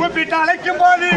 கூப்பிட்டு அழைக்கும் போது